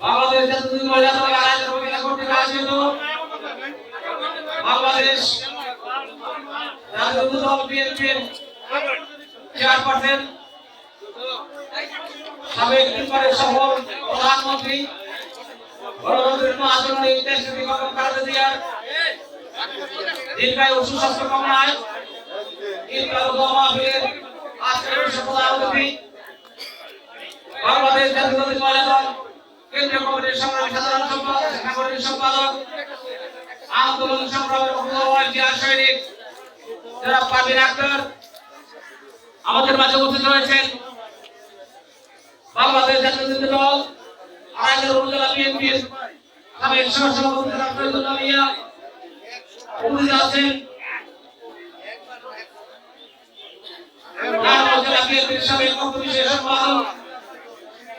বাংলাদেশ মহিলা দল আয়োজন মহিলা কর্তৃক আয়োজিত বাংলাদেশ জাতীয় দল বিএনপির চেয়ারপারসন সফল প্রধানমন্ত্রী, গণতন্ত্রের দেশ বেগম খালেদা জিয়ার দীর্ঘায়ু ও সুস্বাস্থ্য কামনায় মাহফিলের আজকের বিশেষ প্রধান কেন্দ্রীয় কমিটির সংগ্রামী সাধারণ সম্পাদক সাংগঠনিক সম্পাদক আন্দোলন সংগ্রামের অগ্রগতি জিয়া সৈনিক যারা আমাদের মাঝে উপস্থিত রয়েছেন বাংলাদেশ জাতীয়তাবাদী দল আড়াইশের উপজেলা বিএনপির সাবেক সহসভাপতি আছেন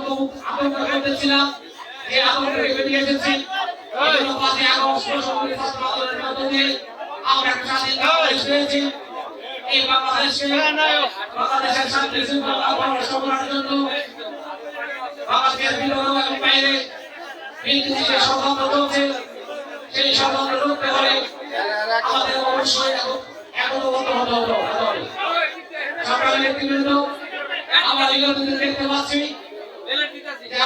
আতঙ্ক আতঙ্ক করতে ছিলাম এই আতঙ্ক থেকে বেরিয়ে এসেছি। পাঁচই আগস্ট সরকারি ছাত্র আন্দোলনের মধ্য দিয়ে আমরা একটা স্বাধীন বাংলাদেশ পেয়েছি। এই বাংলাদেশকে বাংলাদেশের শান্তি শৃঙ্খলা পরামর্শ করার জন্য দেখতে পাচ্ছি।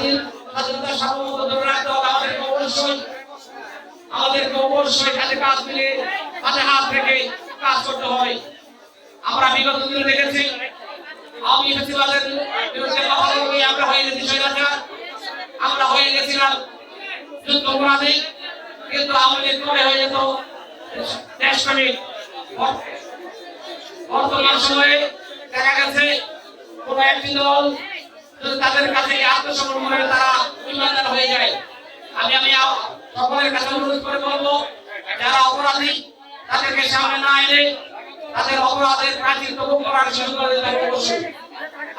স্বাধীন স্বাধীনতার সার্বভৌমত্ব কাজ মিলে হাতে থেকে কাজ করতে হবে আমরা বিগত দিনে দেখেছি আমরা হয়ে গেছি আমরা হয়ে গেছিলাম যুদ্ধ অপরাধী। কিন্তু আমাদের করে হয়ে যেত দেশপ্রেমিক বর্তমান সময়ে দেখা গেছে, কোন একটি দল তাদের কাছে আত্মসমর্পণ করে তারা হয়ে যায়। আমি আমি সকলের কাছে অনুরোধ করে বলব, যারা অপরাধী, তাদেরকে সামনে না এনে তাদের অপরাধের প্রাচীর করার শুরু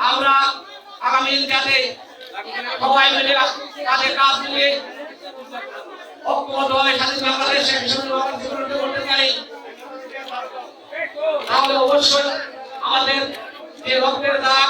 আমরা আগামী যাতে সবাই মিলে কাজে কাজ মিলে ঐক্যবদ্ধভাবে স্বাধীন বাংলাদেশে ভীষণ জীবনকে করতে পারি তাহলে অবশ্যই আমাদের যে রক্তের দাগ